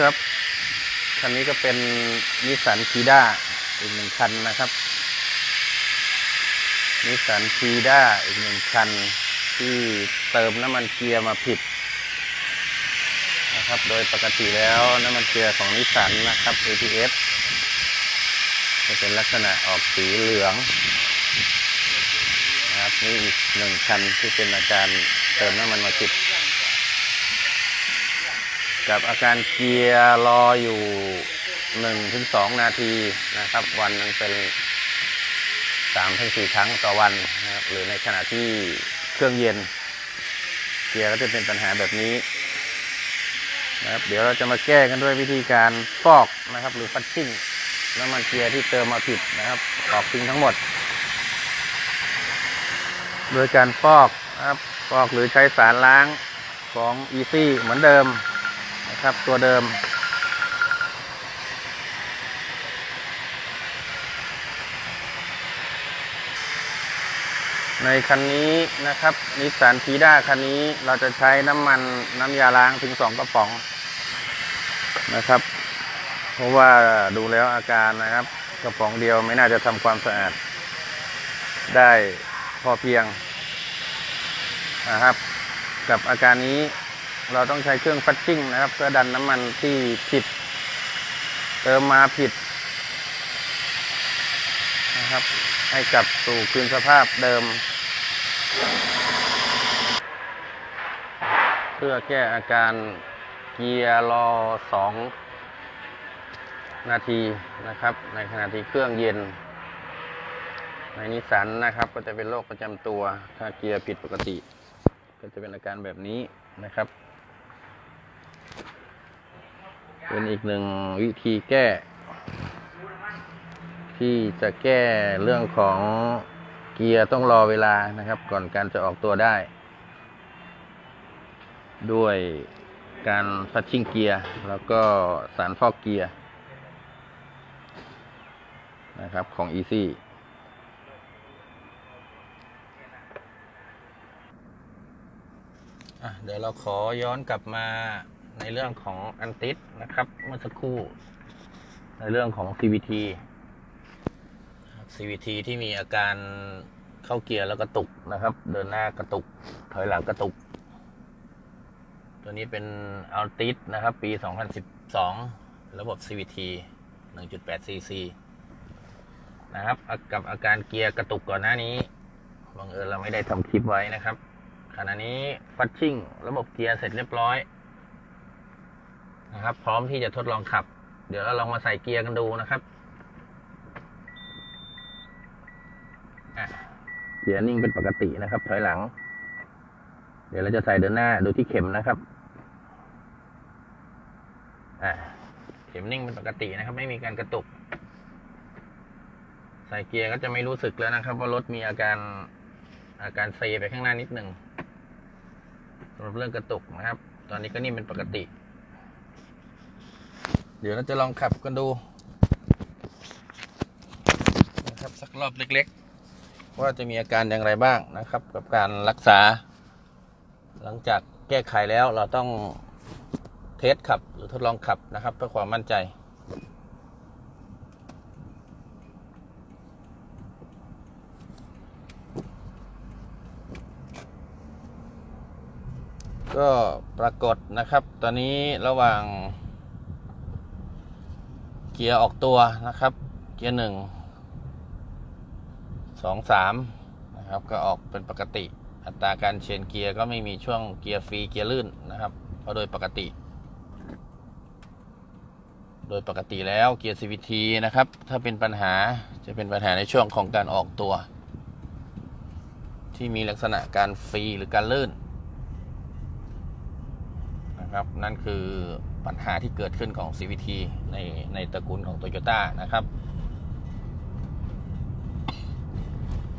ครับ คันนี้ก็เป็นนิสสันคีด้าอีกหนึ่งคันนะครับนิสสันคีด้าอีกหนึ่งคันที่เติมน้ำมันเกียร์มาผิดนะครับ โดยปกติแล้วน้ำมันเกียร์ของนิสสันนะครับ ATS จะเป็นลักษณะออกสีเหลืองนะครับนี่อีกหนึ่งคันที่เป็นอาการเติมน้ำมันมาผิด กับอาการเกียร์รออยู่หนึ่งถึงสองนาทีนะครับ วันนึงเป็นสามถึงสี่ครั้งต่อวันนะครับ หรือในขณะที่เครื่องเย็น เกียร์ก็จะเป็นปัญหาแบบนี้นะครับ เดี๋ยวเราจะมาแก้กันด้วยวิธีการฟอกนะครับ หรือฟัดชิ่งน้ำมันเกียร์ที่เติมมาผิดนะครับออกทิ้งทั้งหมด โดยการฟอกนะครับฟอกหรือใช้สารล้างของ Easy เหมือนเดิม ครับตัวเดิม ในคันนี้นะครับนิสสันทีด้าคันนี้เราจะใช้น้ำมันน้ำยาล้างถึงสองกระป๋องนะครับ เพราะว่าดูแล้วอาการนะครับ กระป๋องเดียวไม่น่าจะทำความสะอาด ได้พอเพียงนะครับ กับอาการนี้ เราต้องใช้เครื่องฟัดชิ่งนะครับ เพื่อดันน้ำมันที่ผิด เติมมาผิดนะครับ ให้กลับสู่คืนสภาพเดิม เพื่อแก้อาการเกียร์รอสองนาทีนะครับ ในขณะที่เครื่องเย็น ในนิสันนะครับ ก็จะเป็นโรคประจำตัวถ้าเกียร์ผิดปกติ ก็จะเป็นอาการแบบนี้นะครับ เป็นอีกหนึ่งวิธีแก้ ที่จะแก้เรื่องของเกียร์ต้องรอเวลานะครับ ก่อนการจะออกตัวได้ ด้วยการฟัดชิ่งเกียร์แล้วก็สารฟอกเกียร์นะครับของ Easy อะเดี๋ยวเราขอย้อนกลับมา ในเรื่องของอันติสนะครับ เมื่อสักครู่ ในเรื่องของ CVT CVT ที่มีอาการเข้าเกียร์แล้วกระตุกนะครับ เดินหน้ากระตุก ถอยหลังกระตุก ตัวนี้เป็นอัลติสนะครับ ปี 2012 ระบบ CVT 1.8 cc นะครับ กับอาการเกียร์กระตุกก่อนหน้านี้บังเอิญเราไม่ได้ทำคลิปไว้นะครับขณะนี้ฟัดชิ่ง ระบบเกียร์เสร็จเรียบร้อย นะครับ พร้อมที่จะทดลองขับ เดี๋ยวเราลองมาใส่เกียร์กันดูนะครับอะเกียร์นิ่งเป็นปกตินะครับ ถอยหลัง เดี๋ยวเราจะใส่เดินหน้าดูที่เข็มนะครับอะเข็มนิ่งเป็นปกตินะครับ ไม่มีการกระตุก ใส่เกียร์ก็จะไม่รู้สึกแล้วนะครับ ว่ารถมีอาการอาการเซไปข้างหน้านิดหนึ่งสำหรับเรื่องกระตุกนะครับ ตอนนี้ก็นิ่มเป็นปกติ เดี๋ยวเราจะลองขับกันดูนะครับสักรอบเล็กๆ ว่าจะมีอาการอย่างไรบ้างนะครับ กับการรักษา หลังจากแก้ไขแล้วเราต้องเทสขับหรือทดลองขับนะครับ เพื่อความมั่นใจก็ปรากฏนะครับ ตอนนี้ระหว่าง กียร์ออกตัวนะครับ เกียร์หนึ่งสองสามนะครับก็ออกเป็นปกติ อัตราการเชนเกียร์ก็ไม่มีช่วงเกียร์ฟรีเกียร์ลื่นนะครับเพราะโดยปกติ โดยปกติแล้วเกียร์ CVT นะครับ ถ้าเป็นปัญหาจะเป็นปัญหาในช่วงของการออกตัว ที่มีลักษณะการฟรีหรือการลื่น นะครับ นั่นคือปัญหาที่เกิดขึ้นของ CVT ในในตระกูลของ Toyota นะครับ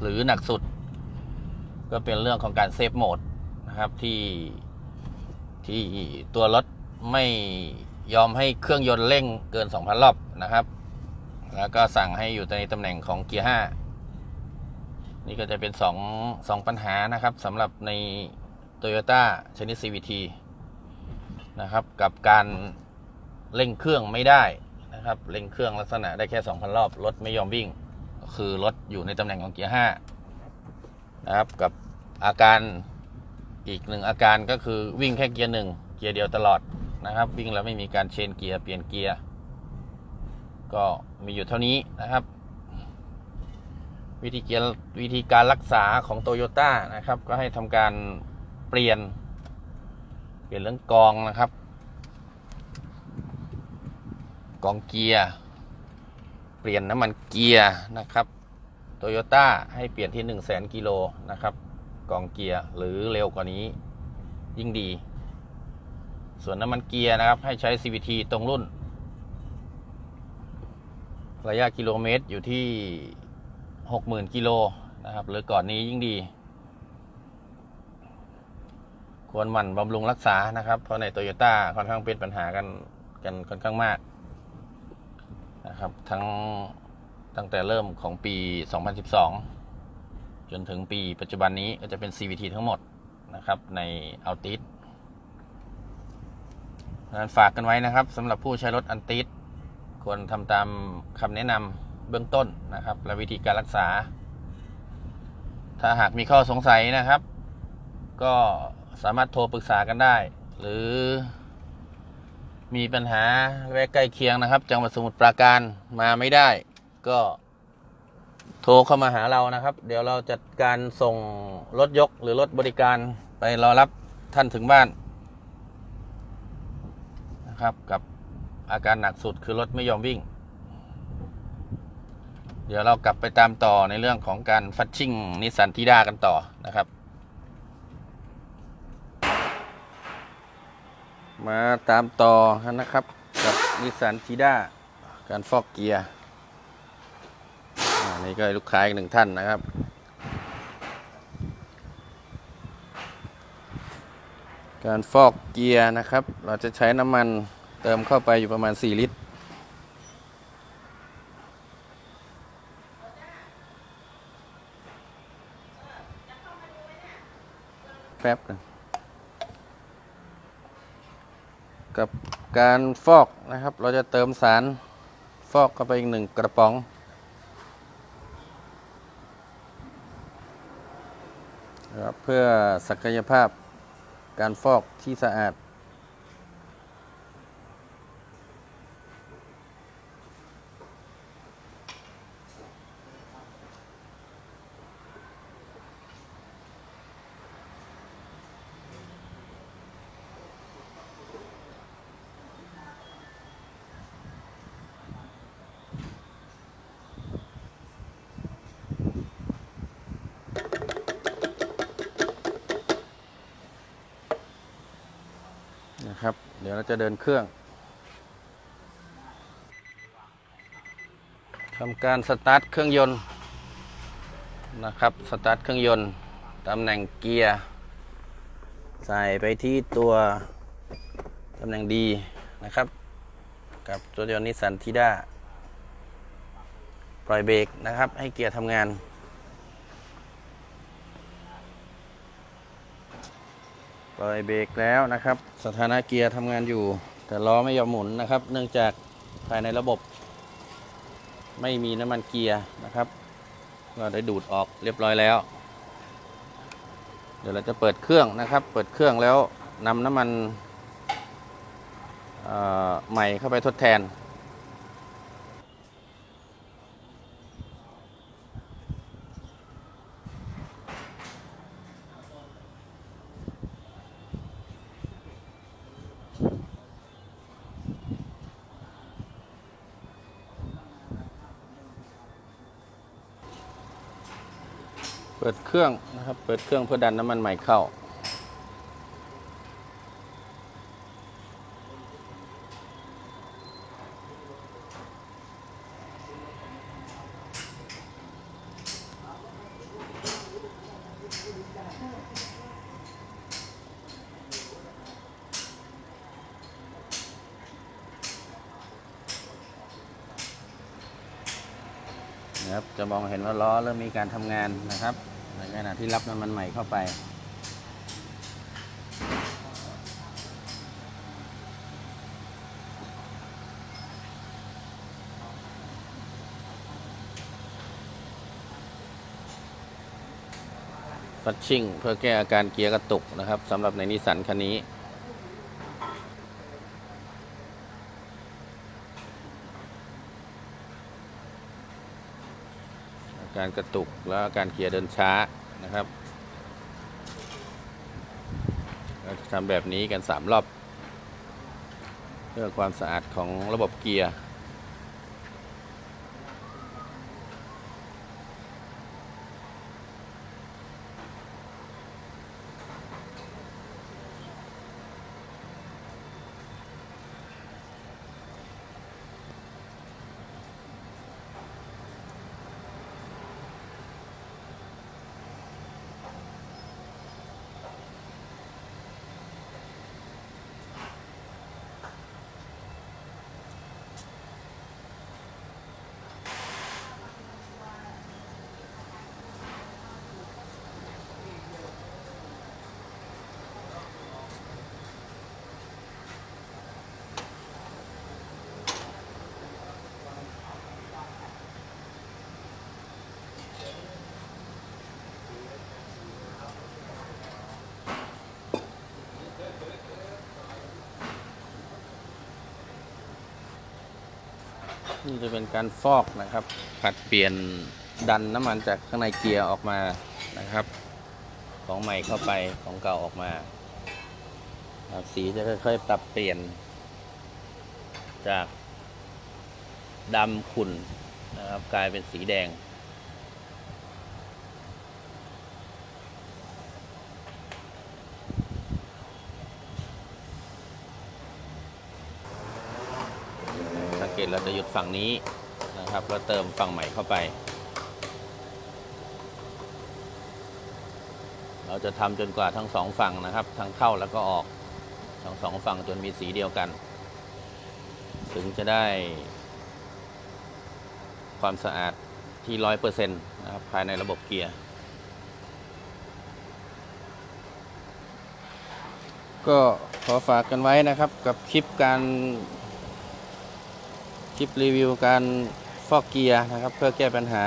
หรือหนักสุดก็เป็นเรื่องของการเซฟโหมดนะครับที่ที่ตัวรถไม่ยอมให้เครื่องยนต์เร่งเกิน 2,000 รอบนะครับ แล้วก็สั่งให้อยู่ในตำแหน่งของเกียร์ 5 นี่ก็จะเป็น 2 2 ปัญหานะครับสำหรับใน Toyota ชนิด CVT นะครับ กับการเร่งเครื่องไม่ได้นะครับเร่งเครื่องลักษณะได้แค่ 2,000 รอบรถไม่ยอมวิ่ง คือรถอยู่ในตำแหน่งของเกียร์5นะครับ กับอาการอีกหนึ่งอาการก็คือวิ่งแค่เกียร์หนึ่งเกียร์เดียวตลอดนะครับ วิ่งแล้วไม่มีการเชนเกียร์เปลี่ยนเกียร์ก็มีอยู่เท่านี้นะครับ วิธีเกียร์วิธีการรักษาของโตโยต้านะครับ ก็ให้ทำการเปลี่ยน เปลี่ยนเรื่องกองนะครับ กองเกียร์เปลี่ยนน้ำมันเกียร์นะครับโตโยต้าให้เปลี่ยนที่ 1 0 0 0 0แสนกิโลนะครับ กองเกียร์หรือเร็วกว่านี้ยิ่งดี ส่วนน้ำมันเกียร์นะครับให้ใช้ CVT ตรงรุ่น ระยะกิโลเมตรอยู่ที่ 60,000 กิโลนะครับ หรือก่อนนี้ยิ่งดี ควรหมั่นบำรุงรักษานะครับเพราะในโตโยต้าค่อนข้างเป็นปัญหากันกันค่อนข้างมากนะครับทั้งตั้งแต่เริ่มของปี 2012 จนถึงปีปัจจุบันนี้ก็จะเป็น CVT ทั้งหมดนะครับใน a l t i s นั้นฝากกันไว้นะครับสำหรับผู้ใช้รถอันติสควรทำตามคำแนะนำเบื้องต้นนะครับ และวิธีการรักษา ถ้าหากมีข้อสงสัยนะครับ ก็ สามารถโทรปรึกษากันได้ หรือมีปัญหาแวะใกล้เคียงนะครับ จังหวัดสมุทรปราการมาไม่ได้ ก็โทรเข้ามาหาเรานะครับ เดี๋ยวเราจัดการส่งรถยกหรือรถบริการไปรอรับท่านถึงบ้าน นะครับ กับอาการหนักสุดคือรถไม่ยอมวิ่ง เดี๋ยวเรากลับไปตามต่อในเรื่องของการฟัดชิ่งนิสสันทีดากันต่อนะครับ มาตามต่อนะครับ กับนิสสันทีดาการฟอกเกียร์อันนี้ก็ลูกค้าอีกหนึ่งท่านนะครับ การฟอกเกียร์นะครับ เราจะใช้น้ำมันเติมเข้าไปอยู่ประมาณ 4 ลิตร แป๊บนึง กับการฟอกนะครับ เราจะเติมสารฟอกเข้าไปอีกหนึ่งกระป๋องนะครับเพื่อศักยภาพการฟอกที่สะอาด นะครับ เดี๋ยวเราจะเดินเครื่องทำการสตาร์ทเครื่องยนต์นะครับ สตาร์ทเครื่องยนต์ตำแหน่งเกียร์ใส่ไปที่ตัวตำแหน่งดีนะครับ กับตัวยนต์นิสสันทีด้าปล่อยเบรกนะครับ ให้เกียร์ทำงาน ปล่อยเบรกแล้วนะครับ สถานะเกียร์ทำงานอยู่ แต่ล้อไม่ยอมหมุนนะครับ เนื่องจากภายในระบบ ไม่มีน้ำมันเกียร์นะครับก็ได้ดูดออกเรียบร้อยแล้ว เดี๋ยวเราจะเปิดเครื่องนะครับ เปิดเครื่องแล้วนำน้ำมันใหม่เข้าไปทดแทน ปิดเครื่องนะครับ เปิดเครื่องเพื่อดันน้ำมันใหม่เข้า นะครับ จะมองเห็นว่าล้อเริ่มมีการทำงานนะครับ ในขณะที่รับน้ำมันใหม่เข้าไป ฟัดชิ่งเพื่อแก้อาการเกียร์กระตุกนะครับสำหรับในนิสสันคันนี้ การกระตุกแล้วการเกียร์เดินช้านะครับเราจะทำแบบนี้กัน 3 รอบ เพื่อความสะอาดของระบบเกียร์ นี่จะเป็นการฟอกนะครับ ผัดเปลี่ยนดันน้ำมันจากข้างในเกียร์ออกมานะครับ ของใหม่เข้าไปของเก่าออกมาสีจะค่อยๆปรับเปลี่ยน จากดำขุ่นนะครับกลายเป็นสีแดง กตเราจะหยุดฝั่งนี้นะครับแล้วเติมฝั่งใหม่เข้าไป เราจะทำจนกว่าทั้งสองฝั่งนะครับ ทั้งเข้าแล้วก็ออกทั้งสองฝั่งจนมีสีเดียวกัน ถึงจะได้ ความสะอาดที่ร้อยเปอร์เซ็นต์นะครับภายในระบบเกียร์ก็ขอฝากกันไว้นะครับกับคลิปการ คลิปรีวิวการฟอกเกียร์นะครับ เพื่อแก้ปัญหา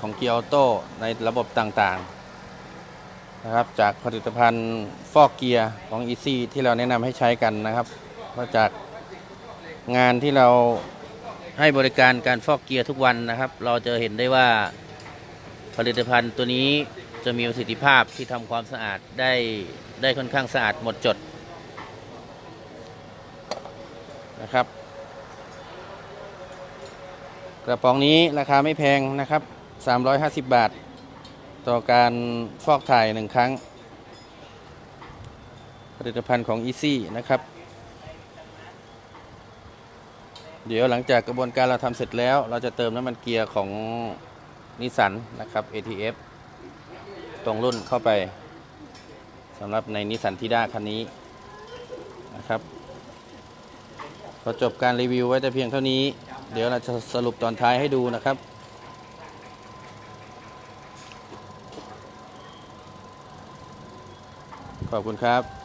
ของเกียร์ออโต้ในระบบต่างๆนะครับ จากผลิตภัณฑ์ฟอกเกียร์ของ Easy ที่เราแนะนำให้ใช้กันนะครับก็จากงานที่เราให้บริการการฟอกเกียร์ทุกวันนะครับ เราจะเห็นได้ว่าผลิตภัณฑ์ตัวนี้จะมีประสิทธิภาพที่ทำความสะอาดได้ได้ค่อนข้างสะอาดหมดจดนะครับ กระป๋องนี้ราคาไม่แพงนะครับ 350 บาท ต่อการฟอกถ่ายหนึ่งครั้ง ผลิตภัณฑ์ของ Easy นะครับ เดี๋ยวหลังจากกระบวนการเราทำเสร็จแล้ว เราจะเติมน้ำมันเกียร์ของนิสสันนะครับ ATF ตรงรุ่นเข้าไปสำหรับในนิสสันทีด้าคันนี้นะครับพอจบการรีวิวไว้แต่เพียงเท่านี้ เดี๋ยวเราจะสรุปตอนท้ายให้ดูนะครับ ขอบคุณครับ